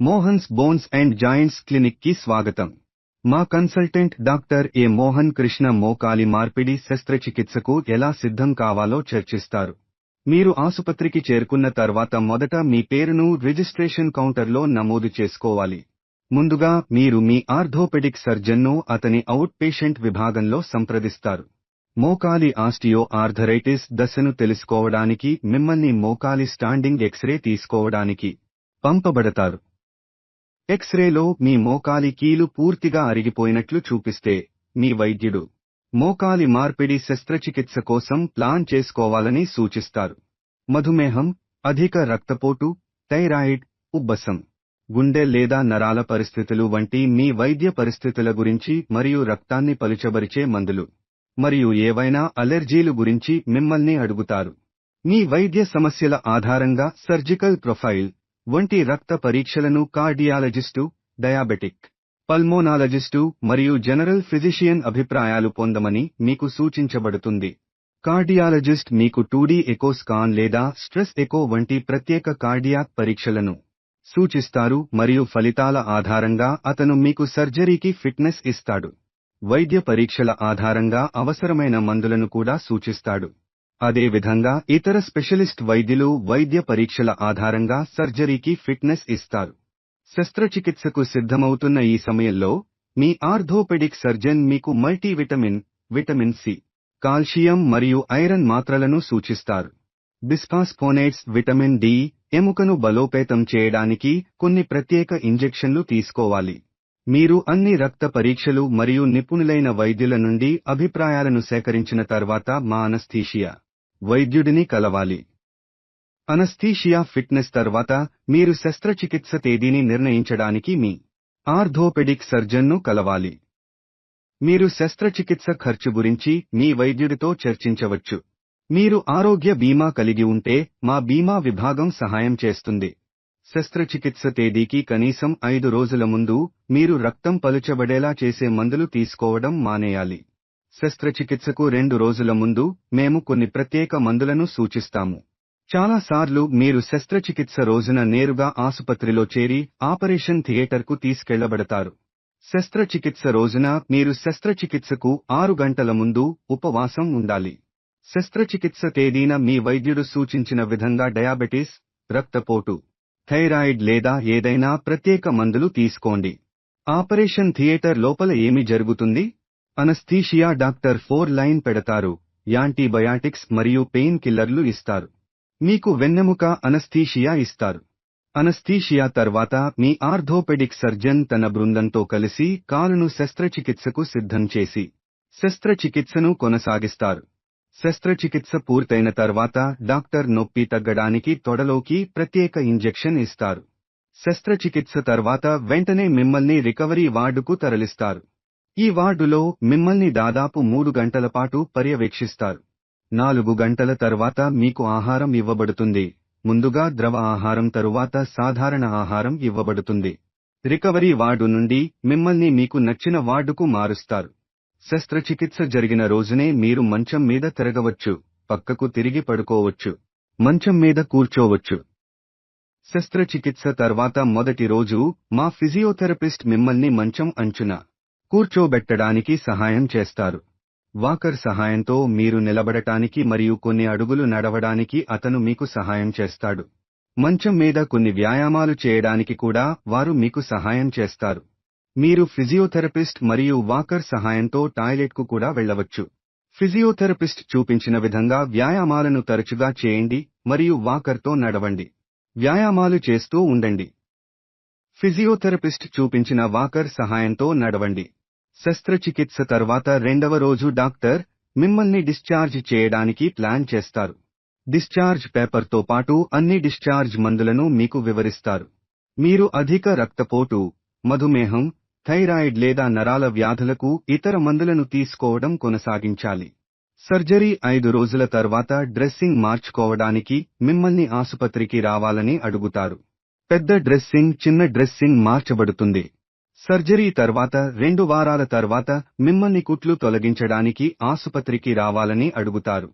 Mohan's bones and joints క్లినిక్కి స్వాగతం. మా consultant doctor A Mohan Krishna మోకాలి మార్పిడి శస్త్రచికిత్సకు ఎలా సిద్ధం కావాలో చర్చిస్తారు. మీరు ఆసుపత్రికి చేరుకున్న తర్వాత మొదట మీ పేరును రిజిస్ట్రేషన్ కౌంటర్లో నమోదు చేసుకోవాలి. ముందుగా మీరు మీ ఆర్థోపెడిక్ సర్జన్ను అతని అవుట్ పేషెంట్ విభాగంలో సంప్రదిస్తారు. మోకాలి ఆస్టియో ఆర్థరైటిస్ దశను తెలుసుకోవడానికి మిమ్మల్ని మోకాలి స్టాండింగ్ ఎక్స్రే తీసుకోవడానికి పంపబడతారు. ఎక్స్రేలో మీ మోకాలి కీలు పూర్తిగా అరిగిపోయినట్లు చూపిస్తే మీ వైద్యుడు మోకాలి మార్పిడి శస్త్రచికిత్స కోసం ప్లాన్ చేసుకోవాలని సూచిస్తారు. మధుమేహం అధిక రక్తపోటు థైరాయిడ్ ఉబ్బసం గుండె లేదా నరాల పరిస్థితులు వంటి మీ వైద్య పరిస్థితుల గురించి మరియు రక్తాన్ని పలుచబరిచే మందులు మరియు ఏవైనా అలెర్జీలు గురించి మిమ్మల్ని అడుగుతారు. మీ వైద్య సమస్యల ఆధారంగా సర్జికల్ ప్రొఫైల్ వంటి రక్త పరీక్షలను కార్డియాలజిస్టు డయాబెటిక్ పల్మోనాలజిస్టు మరియు జనరల్ ఫిజిషియన్ అభిప్రాయాలు పొందమని మీకు సూచించబడుతుంది. కార్డియాలజిస్ట్ మీకు టూడీ ఎకో స్కాన్ లేదా స్ట్రెస్ ఎకో వంటి ప్రత్యేక కార్డియాక్ పరీక్షలను సూచిస్తారు మరియు ఫలితాల ఆధారంగా అతను మీకు సర్జరీకి ఫిట్నెస్ ఇస్తాడు. వైద్య పరీక్షల ఆధారంగా అవసరమైన మందులను కూడా సూచిస్తాడు. అదేవిధంగా ఇతర స్పెషలిస్ట్ వైద్యులు వైద్య పరీక్షల ఆధారంగా సర్జరీకి ఫిట్నెస్ ఇస్తారు. శస్త్రచికిత్సకు సిద్ధమవుతున్న ఈ సమయంలో మీ ఆర్థోపెడిక్ సర్జన్ మీకు మల్టీవిటమిన్ విటమిన్ సి కాల్షియం మరియు ఐరన్ మాత్రలను సూచిస్తారు. బిస్ఫాస్ఫోనేట్స్ విటమిన్ డి ఎముకను బలోపేతం చేయడానికి కొన్ని ప్రత్యేక ఇంజెక్షన్లు తీసుకోవాలి. మీరు అన్ని రక్త పరీక్షలు మరియు నిపుణులైన వైద్యుల నుండి అభిప్రాయాలను సేకరించిన తర్వాత మా అనస్థీషియా వైద్యుడిని కలవాలి. అనస్థీషియా ఫిట్నెస్ తర్వాత మీరు శస్త్రచికిత్స తేదీని నిర్ణయించడానికి మీ ఆర్థోపెడిక్ సర్జన్ను కలవాలి. మీరు శస్త్రచికిత్స ఖర్చు గురించి మీ వైద్యుడితో చర్చించవచ్చు. మీరు ఆరోగ్య బీమా కలిగి ఉంటే మా బీమా విభాగం సహాయం చేస్తుంది. శస్త్రచికిత్స తేదీకి కనీసం ఐదు రోజుల ముందు మీరు రక్తం పలుచబడేలా చేసే మందులు తీసుకోవడం మానేయాలి. శస్త్రచికిత్సకు రెండు రోజుల ముందు మేము కొన్ని ప్రత్యేక మందులను సూచిస్తాము. చాలాసార్లు మీరు శస్త్రచికిత్స రోజున నేరుగా ఆసుపత్రిలో చేరి ఆపరేషన్ థియేటర్కు తీసుకెళ్ళబడతారు. శస్త్రచికిత్స రోజున మీరు శస్త్రచికిత్సకు ఆరు గంటల ముందు ఉపవాసం ఉండాలి. శస్త్రచికిత్స తేదీన మీ వైద్యుడు సూచించిన విధంగా డయాబెటీస్ రక్తపోటు థైరాయిడ్ లేదా ఏదైనా ప్రత్యేక మందులు తీసుకోండి. ఆపరేషన్ థియేటర్ లోపల ఏమి జరుగుతుంది? అనస్థీషియా డాక్టర్ ఫోర్ లైన్ పెడతారు. యాంటీబయాటిక్స్ మరియు పెయిన్ కిల్లర్లు ఇస్తారు. మీకు వెన్నెముక అనస్థీషియా ఇస్తారు. అనస్థీషియా తర్వాత మీ ఆర్థోపెడిక్ సర్జన్ తన బృందంతో కలిసి కాలును శస్త్రచికిత్సకు సిద్ధం చేసి శస్త్రచికిత్సను కొనసాగిస్తారు. శస్త్రచికిత్స పూర్తయిన తర్వాత డాక్టర్ నొప్పి తగ్గడానికి తొడలోకి ప్రత్యేక ఇంజెక్షన్ ఇస్తారు. శస్త్రచికిత్స తర్వాత వెంటనే మిమ్మల్ని రికవరీ వార్డుకు తరలిస్తారు. ఈ వార్డులో మిమ్మల్ని దాదాపు మూడు గంటల పాటు పర్యవేక్షిస్తారు. నాలుగు గంటల తర్వాత మీకు ఆహారం ఇవ్వబడుతుంది. ముందుగా ద్రవ ఆహారం తరువాత సాధారణ ఆహారం ఇవ్వబడుతుంది. రికవరీ వార్డు నుండి మిమ్మల్ని మీకు నచ్చిన వార్డుకు మారుస్తారు. శస్త్రచికిత్స జరిగిన రోజునే మీరు మంచం మీద తిరగవచ్చు పక్కకు తిరిగి పడుకోవచ్చు మంచం మీద కూర్చోవచ్చు. శస్త్రచికిత్స తర్వాత మొదటి రోజు మా ఫిజియోథెరపిస్ట్ మిమ్మల్ని మంచం అంచున కూర్చోబెట్టడానికి సహాయం చేస్తారు. వాకర్ సహాయంతో మీరు నిలబడటానికి మరియు కొన్ని అడుగులు నడవడానికి అతను మీకు సహాయం చేస్తాడు. మంచం మీద కొన్ని వ్యాయామాలు చేయడానికి కూడా వారు మీకు సహాయం చేస్తారు. మీరు ఫిజియోథెరపిస్ట్ మరియు వాకర్ సహాయంతో టాయిలెట్కు కూడా వెళ్ళవచ్చు. ఫిజియోథెరపిస్ట్ చూపించిన విధంగా వ్యాయామాలను తరచుగా చేయండి మరియు వాకర్తో నడవండి. వ్యాయామాలు చేస్తూ ఉండండి. ఫిజియోథెరపిస్ట్ చూపించిన వాకర్ సహాయంతో నడవండి. శస్త్రచికిత్స తర్వాత రెండవ రోజు డాక్టర్ మిమ్మల్ని డిశ్చార్జ్ చేయడానికి ప్లాన్ చేస్తారు. డిశ్చార్జ్ పేపర్తో పాటు అన్ని డిశ్చార్జ్ మందులను మీకు వివరిస్తారు. మీరు అధిక రక్తపోటు మధుమేహం థైరాయిడ్ లేదా నరాల వ్యాధులకు ఇతర మందులను తీసుకోవడం కొనసాగించాలి. సర్జరీ ఐదు రోజుల తర్వాత డ్రెస్సింగ్ మార్చుకోవడానికి మిమ్మల్ని ఆసుపత్రికి రావాలని అడుగుతారు. పెద్ద డ్రెస్సింగ్ చిన్న డ్రెస్సింగ్ మార్చబడుతుంది. సర్జరీ తర్వాత రెండు వారాల తర్వాత మిమ్మల్ని కుట్లు తొలగించడానికి ఆసుపత్రికి రావాలని అడుగుతారు.